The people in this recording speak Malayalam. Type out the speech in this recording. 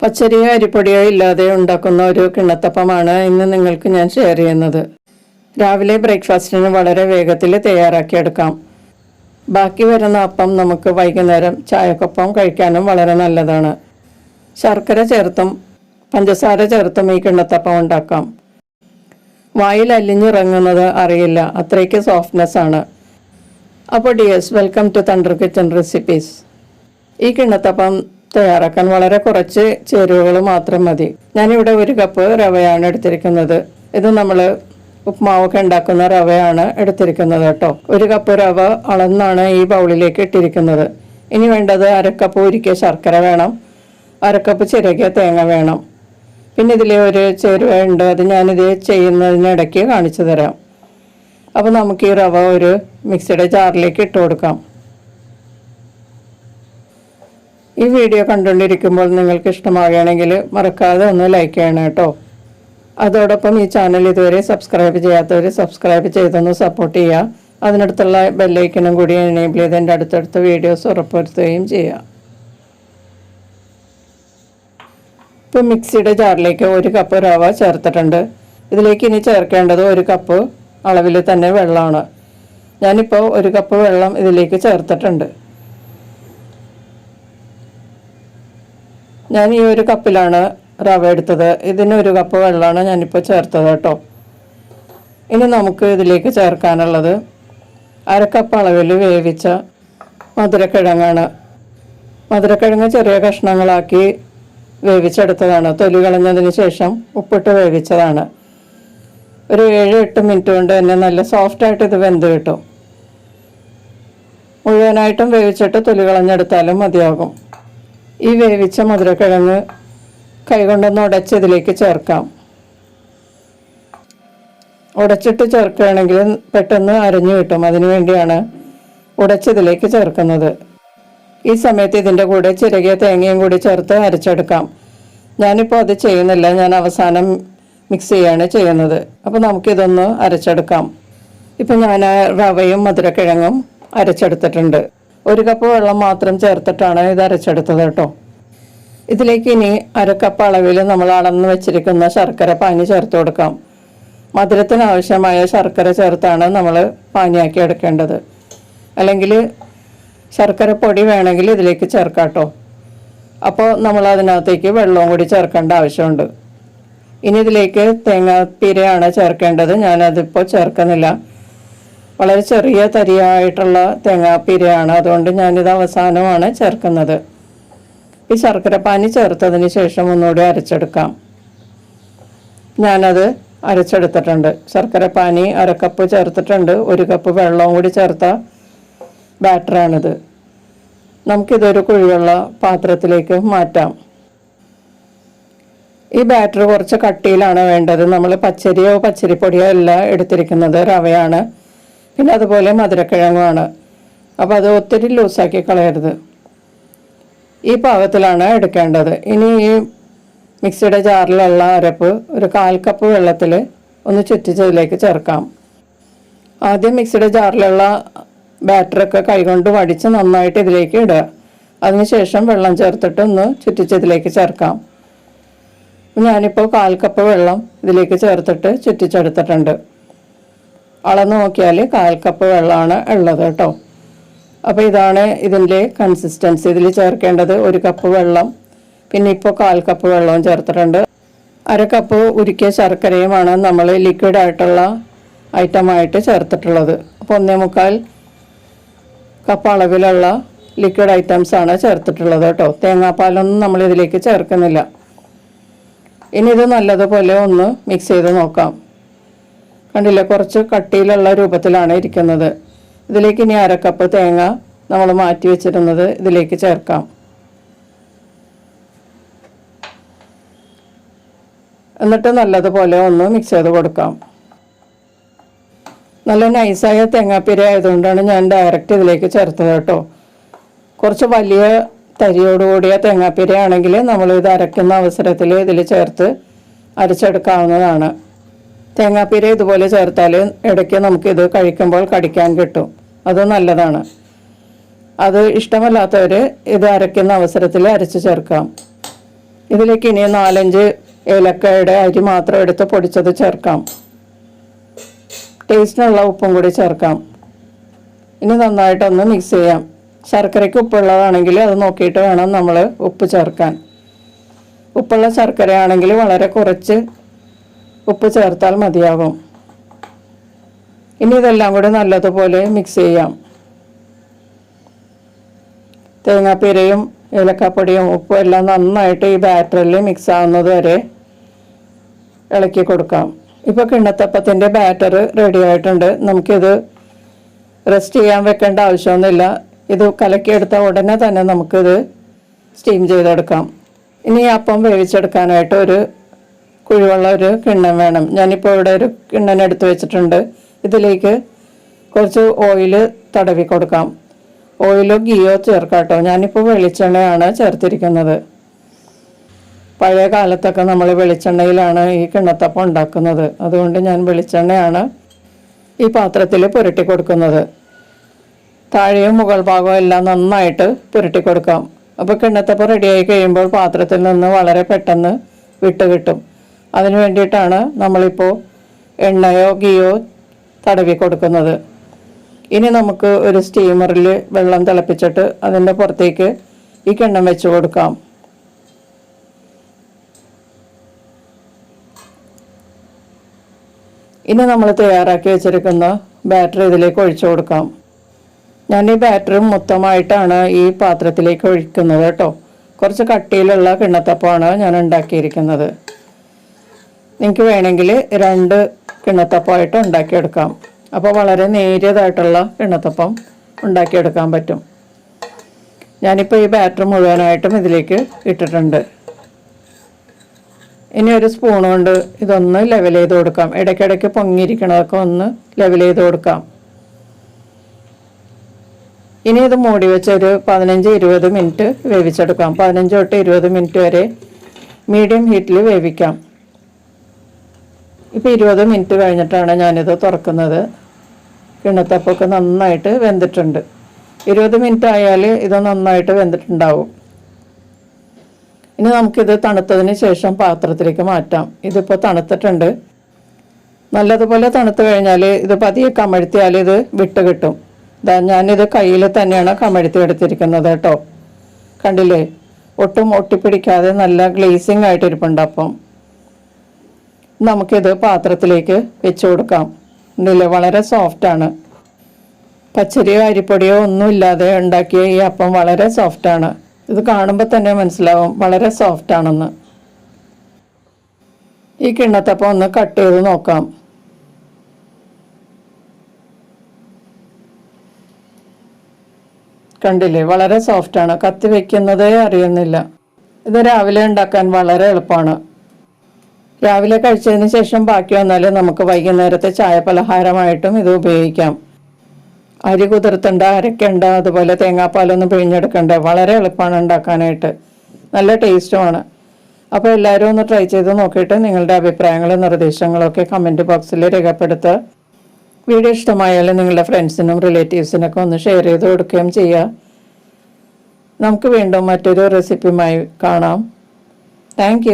പച്ചരിയോ അരിപ്പൊടിയോ ഇല്ലാതെ ഉണ്ടാക്കുന്ന ഒരു കിണ്ണത്തപ്പമാണ് ഇന്ന് നിങ്ങൾക്ക് ഞാൻ ഷെയർ ചെയ്യുന്നത്. രാവിലെ ബ്രേക്ക്ഫാസ്റ്റിന് വളരെ വേഗത്തിൽ തയ്യാറാക്കിയെടുക്കാം. ബാക്കി വരുന്ന അപ്പം നമുക്ക് വൈകുന്നേരം ചായക്കൊപ്പം കഴിക്കാനും വളരെ നല്ലതാണ്. ശർക്കര ചേർത്തും പഞ്ചസാര ചേർത്തും ഈ കിണ്ണത്തപ്പം ഉണ്ടാക്കാം. വായിൽ അലിഞ്ഞിറങ്ങുന്നത് അറിയില്ല അത്രയ്ക്ക് സോഫ്റ്റ്നെസ് ആണ്. അപ്പോൾ dears welcome to thunder kitchen recipes ഈ കിണ്ണത്തപ്പം തയ്യാറാക്കാൻ വളരെ കുറച്ച് ചേരുവകൾ മാത്രം മതി. ഞാനിവിടെ ഒരു കപ്പ് റവയാണ് എടുത്തിരിക്കുന്നത്. ഇത് നമ്മൾ ഉപ്മാവൊക്കെ ഉണ്ടാക്കുന്ന റവയാണ് എടുത്തിരിക്കുന്നത് കേട്ടോ. ഒരു കപ്പ് റവ അളന്നാണ് ഈ ബൗളിലേക്ക് ഇട്ടിരിക്കുന്നത്. ഇനി വേണ്ടത് അരക്കപ്പ് ഉരുക്കിയ ശർക്കര വേണം. അരക്കപ്പ് ചിരകിയ തേങ്ങ വേണം. പിന്നെ ഇതിൽ ഒരു ചേരുവ ഉണ്ട്. അത് ഞാനിത് ചെയ്യുന്നതിനിടയ്ക്ക് കാണിച്ചു തരാം. അപ്പോൾ നമുക്ക് ഈ റവ ഒരു മിക്സിയുടെ ജാറിലേക്ക് ഇട്ട് കൊടുക്കാം. ഈ വീഡിയോ കണ്ടുകൊണ്ടിരിക്കുമ്പോൾ നിങ്ങൾക്ക് ഇഷ്ടമാവുകയാണെങ്കിൽ മറക്കാതെ ഒന്ന് ലൈക്ക് ചെയ്യണം കേട്ടോ. അതോടൊപ്പം ഈ ചാനൽ ഇതുവരെ സബ്സ്ക്രൈബ് ചെയ്യാത്തവർ സബ്സ്ക്രൈബ് ചെയ്തൊന്ന് സപ്പോർട്ട് ചെയ്യുക. അതിനടുത്തുള്ള ബെല്ലൈക്കനും കൂടി എനേബിൾ ചെയ്ത് എന്റെ അടുത്തടുത്ത വീഡിയോസ് ഉറപ്പുവരുത്തുകയും ചെയ്യുക. ഇപ്പോൾ മിക്സിയുടെ ജാറിലേക്ക് ഒരു കപ്പ് റവ ചേർത്തിട്ടുണ്ട്. ഇതിലേക്ക് ഇനി ചേർക്കേണ്ടത് ഒരു കപ്പ് അളവിൽ തന്നെ വെള്ളമാണ്. ഞാനിപ്പോൾ ഒരു കപ്പ് വെള്ളം ഇതിലേക്ക് ചേർത്തിട്ടുണ്ട്. ഞാൻ ഈ ഒരു കപ്പിലാണ് റവ എടുത്തത്. ഇതിന് ഒരു കപ്പ് വെള്ളമാണ് ഞാനിപ്പോൾ ചേർത്തത് കേട്ടോ. ഇനി നമുക്ക് ഇതിലേക്ക് ചേർക്കാനുള്ളത് അരക്കപ്പ് അളവിൽ വേവിച്ച മധുരക്കിഴങ്ങാണ്. മധുരക്കിഴങ്ങ് ചെറിയ കഷ്ണങ്ങളാക്കി വേവിച്ചെടുത്തതാണ്. തൊലി കളഞ്ഞതിന് ശേഷം ഉപ്പിട്ട് വേവിച്ചതാണ്. ഒരു ഏഴ് എട്ട് മിനിറ്റ് കൊണ്ട് തന്നെ നല്ല സോഫ്റ്റായിട്ട് ഇത് വെന്ത് കിട്ടും. മുഴുവനായിട്ടും വേവിച്ചിട്ട് തൊലി കളഞ്ഞെടുത്താലും മതിയാകും. ഈ വേവിച്ച മധുരക്കിഴങ്ങ് കൈകൊണ്ടൊന്ന് ഉടച്ച് ഇതിലേക്ക് ചേർക്കാം. ഉടച്ചിട്ട് ചേർക്കുകയാണെങ്കിൽ പെട്ടെന്ന് അരഞ്ഞു കിട്ടും. അതിനു വേണ്ടിയാണ് ഉടച്ചതിലേക്ക് ചേർക്കുന്നത്. ഈ സമയത്ത് ഇതിന്റെ കൂടെ ചിരകിയ തേങ്ങയും കൂടി ചേർത്ത് അരച്ചെടുക്കാം. ഞാനിപ്പോൾ അത് ചെയ്യുന്നില്ല. ഞാൻ അവസാനം മിക്സ് ചെയ്യാണ് ചെയ്യുന്നത്. അപ്പോൾ നമുക്കിതൊന്ന് അരച്ചെടുക്കാം. ഇപ്പം ഞാൻ റവയും മധുരക്കിഴങ്ങും അരച്ചെടുത്തിട്ടുണ്ട്. ഒരു കപ്പ് വെള്ളം മാത്രം ചേർത്തിട്ടാണ് ഇത് അരച്ചെടുത്തത് കേട്ടോ. ഇതിലേക്ക് ഇനി അരക്കപ്പ് അളവിൽ നമ്മൾ അളന്ന് വെച്ചിരിക്കുന്ന ശർക്കര പാനി ചേർത്ത് കൊടുക്കാം. മധുരത്തിന് ആവശ്യമായ ശർക്കര ചേർത്താണ് നമ്മൾ പാനിയാക്കി എടുക്കേണ്ടത്. അല്ലെങ്കിൽ ശർക്കര പൊടി വേണമെങ്കിൽ ഇതിലേക്ക് ചേർക്കാം കേട്ടോ. അപ്പോൾ നമ്മൾ അതിനകത്തേക്ക് വെള്ളവും കൂടി ചേർക്കേണ്ട ആവശ്യമുണ്ട്. ഇനി ഇതിലേക്ക് തേങ്ങാപ്പീരയാണ് ചേർക്കേണ്ടത്. ഞാനതിപ്പോൾ ചേർക്കുന്നില്ല. വളരെ ചെറിയ തരിയായിട്ടുള്ള തേങ്ങാപ്പീരയാണ്. അതുകൊണ്ട് ഞാനിത് അവസാനമാണ് ചേർക്കുന്നത്. ഈ ശർക്കരപ്പാനി ചേർത്തതിന് ശേഷം ഒന്നുകൂടി അരച്ചെടുക്കാം. ഞാനത് അരച്ചെടുത്തിട്ടുണ്ട്. ശർക്കരപ്പാനി അരക്കപ്പ് ചേർത്തിട്ടുണ്ട്. ഒരു കപ്പ് വെള്ളവും കൂടി ചേർത്ത ബാറ്ററാണിത്. നമുക്കിതൊരു കുഴിയുള്ള പാത്രത്തിലേക്ക് മാറ്റാം. ഈ ബാറ്റർ കുറച്ച് കട്ടിയിലാണ് വേണ്ടത്. നമ്മൾ പച്ചരിയോ പച്ചരിപ്പൊടിയോ അല്ല എടുത്തിരിക്കുന്നത്. റവയാണ്. പിന്നെ അതുപോലെ മധുരക്കിഴങ്ങുമാണ് അപ്പോൾ അത് ഒത്തിരി ലൂസാക്കി കളയരുത്. ഈ പാകത്തിലാണ് എടുക്കേണ്ടത്. ഇനി ഈ മിക്സിയുടെ ജാറിലുള്ള അരപ്പ് ഒരു കാൽ കപ്പ് വെള്ളത്തിൽ ഒന്ന് ചുറ്റിച്ചതിലേക്ക് ചേർക്കാം. ആദ്യം മിക്സിയുടെ ജാറിലുള്ള ബാറ്ററൊക്കെ കൈകൊണ്ട് വടിച്ച് നന്നായിട്ട് ഇതിലേക്ക് ഇടുക. അതിനുശേഷം വെള്ളം ചേർത്തിട്ട് ഒന്ന് ചുറ്റിച്ചതിലേക്ക് ചേർക്കാം. ഞാനിപ്പോൾ കാൽ കപ്പ് വെള്ളം ഇതിലേക്ക് ചേർത്തിട്ട് ചുറ്റിച്ചെടുത്തിട്ടുണ്ട്. അളന്ന് നോക്കിയാൽ കാൽ കപ്പ് വെള്ളമാണ് ഉള്ളത് കേട്ടോ. അപ്പോൾ ഇതാണ് ഇതിന്റെ കൺസിസ്റ്റൻസി ഇതിൽ ചേർക്കേണ്ടത് ഒരു കപ്പ് വെള്ളം പിന്നെ ഇപ്പോൾ കാൽ കപ്പ് വെള്ളവും ചേർത്തിട്ടുണ്ട്. അര കപ്പ് ഉരുക്കിയ ശർക്കരയുമാണ് നമ്മൾ ലിക്വിഡ് ആയിട്ടുള്ള ഐറ്റമായിട്ട് ചേർത്തിട്ടുള്ളത്. അപ്പോൾ ഒന്നേ മുക്കാൽ കപ്പ് അളവിലുള്ള ലിക്വിഡ് ഐറ്റംസ് ആണ് ചേർത്തിട്ടുള്ളത് കേട്ടോ. തേങ്ങാപ്പാലൊന്നും നമ്മൾ ഇതിലേക്ക് ചേർക്കുന്നില്ല. ഇനി ഇത് നല്ലതുപോലെ ഒന്ന് മിക്സ് ചെയ്ത് നോക്കാം. കണ്ടില്ലേ? കുറച്ച് കട്ടിയിലുള്ള രൂപത്തിലാണ് ഇരിക്കുന്നത്. ഇതിലേക്ക് ഇനി അരക്കപ്പ് തേങ്ങ നമ്മൾ മാറ്റി വെച്ചിരുന്നത് ഇതിലേക്ക് ചേർക്കാം. എന്നിട്ട് നല്ലതുപോലെ ഒന്ന് മിക്സ് ചെയ്ത് കൊടുക്കാം. നല്ല നൈസായ തേങ്ങാപ്പിര ആയതുകൊണ്ടാണ് ഞാൻ ഡയറക്റ്റ് ഇതിലേക്ക് ചേർത്തത് കേട്ടോ. കുറച്ച് വലിയ തരിയോടുകൂടിയ തേങ്ങാപ്പിര ആണെങ്കിൽ നമ്മൾ ഇത് അരയ്ക്കുന്ന അവസരത്തിൽ ഇതിൽ ചേർത്ത് അരച്ചെടുക്കാവുന്നതാണ്. തേങ്ങാപ്പീര ഇതുപോലെ ചേർത്താൽ ഇടയ്ക്ക് നമുക്കിത് കഴിക്കുമ്പോൾ കടിക്കാൻ കിട്ടും. അത് നല്ലതാണ്. അത് ഇഷ്ടമല്ലാത്തവർ ഇത് അരയ്ക്കുന്ന അവസരത്തിൽ അരച്ച് ചേർക്കാം. ഇതിലേക്ക് ഇനി നാലഞ്ച് ഏലക്കയുടെ അരി മാത്രം എടുത്ത് പൊടിച്ചത് ചേർക്കാം. ടേസ്റ്റിനുള്ള ഉപ്പും കൂടി ചേർക്കാം. ഇനി നന്നായിട്ടൊന്ന് മിക്സ് ചെയ്യാം. ശർക്കരയ്ക്ക് ഉപ്പുള്ളതാണെങ്കിൽ അത് നോക്കിയിട്ട് വേണം നമ്മൾ ഉപ്പ് ചേർക്കാൻ. ഉപ്പുള്ള ശർക്കരയാണെങ്കിൽ വളരെ കുറച്ച് ഉപ്പ് ചേർത്താൽ മതിയാകും ഇനി ഇതെല്ലാം കൂടി നല്ലതുപോലെ മിക്സ് ചെയ്യാം. തേങ്ങാപ്പീരയും ഏലക്കാപ്പൊടിയും ഉപ്പും എല്ലാം നന്നായിട്ട് ഈ ബാറ്ററിൽ മിക്സ് ആവുന്നത് വരെ ഇളക്കി കൊടുക്കാം. ഇപ്പോൾ കിണ്ണത്തപ്പത്തിന്റെ ബാറ്റർ റെഡി ആയിട്ടുണ്ട്. നമുക്കിത് റെസ്റ്റ് ചെയ്യാൻ വെക്കേണ്ട ആവശ്യമൊന്നുമില്ല. ഇത് കലക്കിയെടുത്ത ഉടനെ തന്നെ നമുക്കിത് സ്റ്റീം ചെയ്തെടുക്കാം. ഇനി അപ്പം വേവിച്ചെടുക്കാനായിട്ട് ഒരു കുഴിവുള്ള ഒരു കിണ്ണം വേണം. ഞാനിപ്പോൾ ഇവിടെ ഒരു കിണ്ണൻ എടുത്ത് വെച്ചിട്ടുണ്ട്. ഇതിലേക്ക് കുറച്ച് ഓയിൽ തടവി കൊടുക്കാം. ഓയിലോ ഗീയോ ചേർക്കാം കേട്ടോ. ഞാനിപ്പോൾ വെളിച്ചെണ്ണയാണ് ചേർത്തിരിക്കുന്നത്. പഴയ കാലത്തൊക്കെ നമ്മൾ വെളിച്ചെണ്ണയിലാണ് ഈ കിണ്ണത്തപ്പം ഉണ്ടാക്കുന്നത്. അതുകൊണ്ട് ഞാൻ വെളിച്ചെണ്ണയാണ് ഈ പാത്രത്തിൽ പുരട്ടി കൊടുക്കുന്നത്. താഴെയും മുകൾ ഭാഗവും എല്ലാം നന്നായിട്ട് പുരട്ടി കൊടുക്കാം. അപ്പോൾ കിണ്ണത്തപ്പം റെഡിയായി കഴിയുമ്പോൾ പാത്രത്തിൽ നിന്ന് വളരെ പെട്ടെന്ന് വിട്ട് കിട്ടും. അതിന് വേണ്ടിയിട്ടാണ് നമ്മളിപ്പോൾ എണ്ണയോ ഗീയോ തടവി കൊടുക്കുന്നത്. ഇനി നമുക്ക് ഒരു സ്റ്റീമറിൽ വെള്ളം തിളപ്പിച്ചിട്ട് അതിന്റെ പുറത്തേക്ക് ഈ കിണ്ണം വെച്ച് കൊടുക്കാം. ഇനി നമ്മൾ തയ്യാറാക്കി വെച്ചിരിക്കുന്ന ബാറ്ററി ഇതിലേക്ക് ഒഴിച്ചു കൊടുക്കാം. ഞാൻ ഈ ബാറ്ററി മൊത്തമായിട്ടാണ് ഈ പാത്രത്തിലേക്ക് ഒഴിക്കുന്നത് കേട്ടോ. കുറച്ച് കട്ടിയിലുള്ള കിണ്ണത്തപ്പമാണ് ഞാൻ ഉണ്ടാക്കിയിരിക്കുന്നത്. നിങ്ങൾക്ക് വേണമെങ്കിൽ രണ്ട് കിണ്ണത്തപ്പമായിട്ട് ഉണ്ടാക്കിയെടുക്കാം. അപ്പോൾ വളരെ നേരിയതായിട്ടുള്ള കിണ്ണത്തപ്പം ഉണ്ടാക്കിയെടുക്കാൻ പറ്റും. ഞാനിപ്പോൾ ഈ ബാറ്റർ മുഴുവനായിട്ടും ഇതിലേക്ക് ഇട്ടിട്ടുണ്ട്. ഇനി ഒരു സ്പൂൺ കൊണ്ട് ഇതൊന്ന് ലെവൽ ചെയ്ത് കൊടുക്കാം. ഇടയ്ക്കിടയ്ക്ക് പൊങ്ങിയിരിക്കണതൊക്കെ ഒന്ന് ലെവൽ ചെയ്ത് കൊടുക്കാം. ഇനി ഇത് മൂടി വെച്ച് ഒരു പതിനഞ്ച് ഇരുപത് മിനിറ്റ് വേവിച്ചെടുക്കാം. പതിനഞ്ച് തൊട്ട് ഇരുപത് മിനിറ്റ് വരെ മീഡിയം ഹീറ്റിൽ വേവിക്കാം. ഇപ്പോൾ ഇരുപത് മിനിറ്റ് കഴിഞ്ഞിട്ടാണ് ഞാനിത് തുറക്കുന്നത്. കിണ്ണത്തപ്പൊക്കെ നന്നായിട്ട് വെന്തിട്ടുണ്ട്. ഇരുപത് മിനിറ്റ് ആയാൽ ഇത് നന്നായിട്ട് വെന്തിട്ടുണ്ടാവും. ഇനി നമുക്കിത് തണുത്തതിന് ശേഷം പാത്രത്തിലേക്ക് മാറ്റാം. ഇതിപ്പോൾ തണുത്തിട്ടുണ്ട്. നല്ലതുപോലെ തണുത്ത് കഴിഞ്ഞാൽ ഇത് പതിയെ കമഴ്ത്തിയാൽ ഇത് വിട്ട് കിട്ടും. ഇതാ ഞാനിത് കയ്യിൽ തന്നെയാണ് കമഴ്ത്തി എടുത്തിരിക്കുന്നത് കേട്ടോ. കണ്ടില്ലേ? ഒട്ടും ഒട്ടിപ്പിടിക്കാതെ നല്ല ഗ്ലേസിങ് ആയിട്ടിരിപ്പുണ്ട് അപ്പം. നമുക്കിത് പാത്രത്തിലേക്ക് വെച്ച് കൊടുക്കാം. നില വളരെ സോഫ്റ്റാണ് പച്ചരിയോ അരിപ്പൊടിയോ ഒന്നും ഇല്ലാതെ ഉണ്ടാക്കിയ ഈ അപ്പം വളരെ സോഫ്റ്റാണ് ഇത് കാണുമ്പോൾ തന്നെ മനസ്സിലാവും വളരെ സോഫ്റ്റ് ആണെന്ന്. ഈ കിണ്ണത്തപ്പം ഒന്ന് കട്ട് ചെയ്ത് നോക്കാം. കണ്ടില്ലേ? വളരെ സോഫ്റ്റാണ് കത്തി വെക്കുന്നതേ അറിയുന്നില്ല. ഇത് രാവിലെ ഉണ്ടാക്കാൻ വളരെ എളുപ്പമാണ്. രാവിലെ കഴിച്ചതിന് ശേഷം ബാക്കി വന്നാൽ നമുക്ക് വൈകുന്നേരത്തെ ചായ പലഹാരമായിട്ടും ഇത് ഉപയോഗിക്കാം. അരി കുതിർത്തണ്ട അരക്കണ്ട അതുപോലെ തേങ്ങാപ്പാലൊന്നും പിഴിഞ്ഞെടുക്കണ്ട. വളരെ എളുപ്പമാണ് ഉണ്ടാക്കാനായിട്ട്. നല്ല ടേസ്റ്റുമാണ്. അപ്പോൾ എല്ലാവരും ഒന്ന് ട്രൈ ചെയ്ത് നോക്കിയിട്ട് നിങ്ങളുടെ അഭിപ്രായങ്ങളും നിർദ്ദേശങ്ങളും ഒക്കെ കമന്റ് ബോക്സിൽ രേഖപ്പെടുത്തുക. വീഡിയോ ഇഷ്ടമായാൽ നിങ്ങളുടെ ഫ്രണ്ട്സിനും റിലേറ്റീവ്സിനൊക്കെ ഒന്ന് ഷെയർ ചെയ്ത് കൊടുക്കുകയും ചെയ്യുക. നമുക്ക് വീണ്ടും മറ്റൊരു റെസിപ്പിയുമായി കാണാം. താങ്ക്